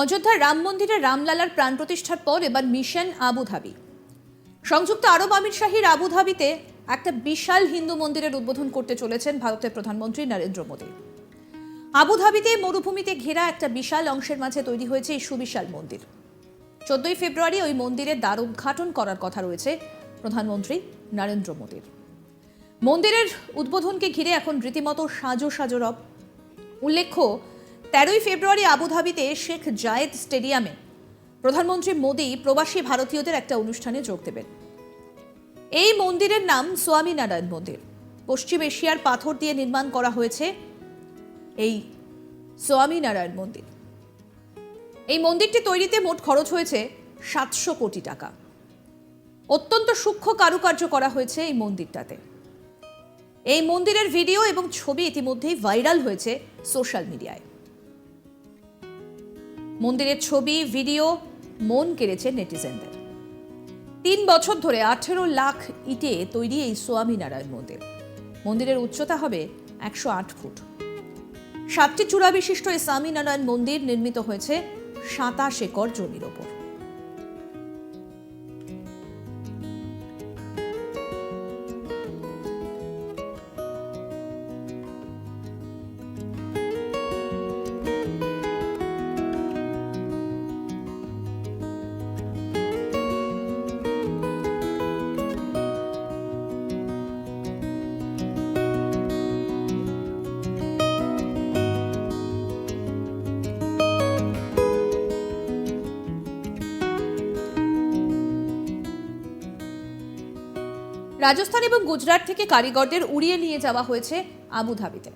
অযোধ্যার রাম মন্দিরে রামলালার প্রাণ প্রতিষ্ঠার পর এবার মিশন আবুধাবি সংযুক্ত আরব আমির শাহীর আবুধাবিতে একটা বিশাল হিন্দু মন্দিরের উদ্বোধন করতে চলেছেন ভারতের প্রধানমন্ত্রী নরেন্দ্র মোদী। আবুধাবিতে মরুভূমিতে ঘেরা একটা বিশাল অংশের মাঝে তৈরি হয়েছে এই সুবিশাল মন্দির। চোদ্দই ফেব্রুয়ারি ওই মন্দিরের দ্বার উদ্ঘাটন করার কথা রয়েছে প্রধানমন্ত্রী নরেন্দ্র মোদীর। মন্দিরের উদ্বোধনকে ঘিরে এখন রীতিমতো সাজো সাজো রব। উল্লেখ্য তেরোই ফেব্রুয়ারি আবুধাবিতে শেখ জায়েদ স্টেডিয়ামে প্রধানমন্ত্রী মোদী প্রবাসী ভারতীয়দের একটা অনুষ্ঠানে যোগ দেবেন। এই মন্দিরের নাম স্বামী নারায়ণ মন্দির। পশ্চিম এশিয়ার পাথর দিয়ে নির্মাণ করা হয়েছে এই স্বামী নারায়ণ মন্দির। এই মন্দিরটি তৈরিতে মোট খরচ হয়েছে সাতশো কোটি টাকা। অত্যন্ত সূক্ষ্ম কারুকার্য করা হয়েছে এই মন্দিরটাতে। এই মন্দিরের ভিডিও এবং ছবি ইতিমধ্যেই ভাইরাল হয়েছে সোশ্যাল মিডিয়ায়। মন্দিরের ছবি, ভিডিও, মন কেড়েছে নেটিজেনদের। তিন বছর ধরে আঠেরো লাখ ইটে তৈরি এই সোয়ামীনারায়ণ মন্দির। মন্দিরের উচ্চতা হবে একশো আট ফুট। সাতটি চূড়া বিশিষ্ট এই স্বামীনারায়ণ মন্দির নির্মিত হয়েছে সাতাশ একর জমির ওপর। রাজস্থান এবং গুজরাট থেকে কারিগরদের উড়িয়ে নিয়ে যাওয়া হয়েছে আবুধাবিতে।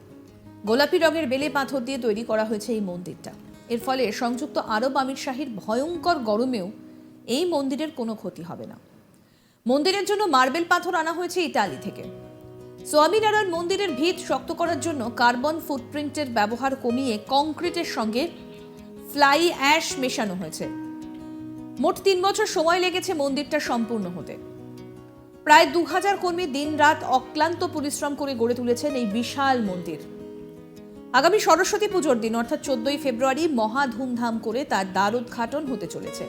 গোলাপি রঙের বেলে পাথর দিয়ে তৈরি করা হয়েছে এই মন্দিরটা। এর ফলে সংযুক্ত আরব আমির শাহীর ভয়ঙ্কর গরমেও এই মন্দিরের কোনো ক্ষতি হবে না। মন্দিরের জন্য মার্বেল পাথর আনা হয়েছে ইতালি থেকে। স্বামীনারায়ণ মন্দিরের ভিত শক্ত করার জন্য কার্বন ফুটপ্রিন্টের ব্যবহার কমিয়ে কংক্রিটের সঙ্গে ফ্লাই অ্যাশ মেশানো হয়েছে। মোট তিন বছর সময় লেগেছে মন্দিরটা সম্পূর্ণ হতে। প্রায় দু হাজার কর্মী দিনরাত অক্লান্ত পরিশ্রম করে গড়ে তুলেছেন এই বিশাল মন্দির। আগামী সরস্বতী পুজোর দিন, অর্থাৎ চোদ্দই ফেব্রুয়ারি, মহা ধুমধাম করে তার দ্বার উদ্ঘাটন হতে চলেছে।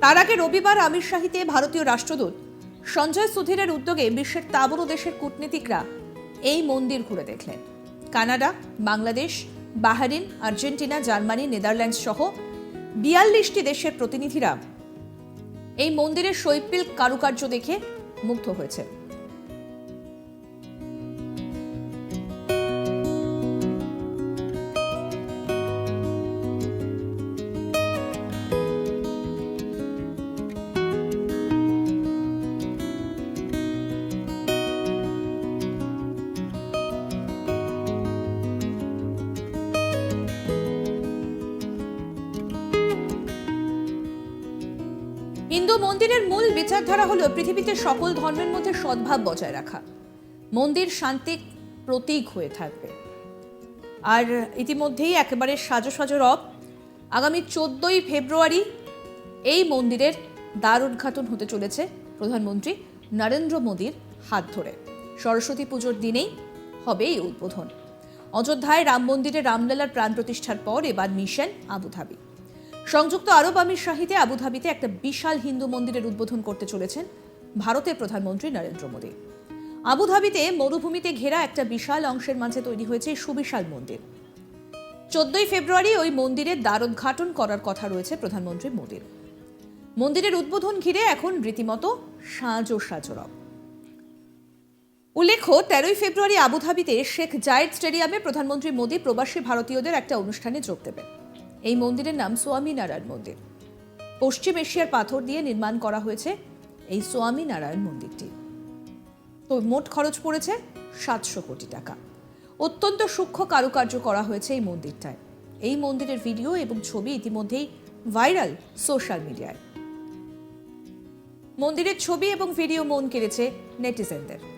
তার আগে রবিবার আমির শাহিতে ভারতীয় রাষ্ট্রদূত সঞ্জয় সুধীরের উদ্যোগে বিশ্বের তাবড় দেশের কূটনীতিকরা এই মন্দির ঘুরে দেখলেন। Canada, Bangladesh, Bahrain, Argentina, Germany, Netherlands সহ বিয়াল্লিশটি দেশের প্রতিনিধিরা এই মন্দিরের শৈল্পিক কারুকার্য দেখে মুগ্ধ হয়েছে হিন্দু মন্দিরের মূল বিচারধারা হলো পৃথিবীতে সকল ধর্মের মধ্যে সদ্ভাব বজায় রাখা। মন্দির শান্তির প্রতীক হয়ে থাকবে। আর ইতিমধ্যেই একেবারে সাজো সাজো রব আগামী চোদ্দই ফেব্রুয়ারি এই মন্দিরের দ্বার উদ্ঘাটন হতে চলেছে প্রধানমন্ত্রী নরেন্দ্র মোদীর হাত ধরে। সরস্বতী পুজোর দিনেই হবে এই উদ্বোধন। অযোধ্যায় রাম মন্দিরে রামলালার প্রাণ প্রতিষ্ঠার পর এবার মিশন আবুধাবি। সংযুক্ত আরব আমির শাহিতে আবুধাবিতে একটা বিশাল হিন্দু মন্দিরের উদ্বোধন করতে চলেছেন ভারতের প্রধানমন্ত্রী নরেন্দ্র মোদী। আবুধাবিতে মরুভূমিতে ঘেরা একটা বিশাল অংশের মাঝে তৈরি হয়েছে সুবিশাল মন্দির। চোদ্দই ফেব্রুয়ারি ওই মন্দিরের দ্বারোদ্ঘাটন করার কথা রয়েছে প্রধানমন্ত্রী মোদীর। মন্দিরের উদ্বোধন ঘিরে এখন রীতিমতো সাজো সাজরব। উল্লেখ্য, তেরোই ফেব্রুয়ারি আবুধাবিতে শেখ জায়েদ স্টেডিয়ামে প্রধানমন্ত্রী মোদী প্রবাসী ভারতীয়দের একটা অনুষ্ঠানে যোগ দেবেন। এই মন্দিরের নাম স্বামী নারায়ণ মন্দির। পশ্চিম এশিয়ার পাথর দিয়ে নির্মাণ করা হয়েছে এই স্বামী নারায়ণ মন্দিরটি। তো মোট খরচ পড়েছে সাতশো কোটি টাকা। অত্যন্ত সূক্ষ্ম কারুকার্য করা হয়েছে এই মন্দিরটায়। এই মন্দিরের ভিডিও এবং ছবি ইতিমধ্যেই ভাইরাল সোশ্যাল মিডিয়ায়। মন্দিরের ছবি এবং ভিডিও মন কেড়েছে নেটিজেনদের।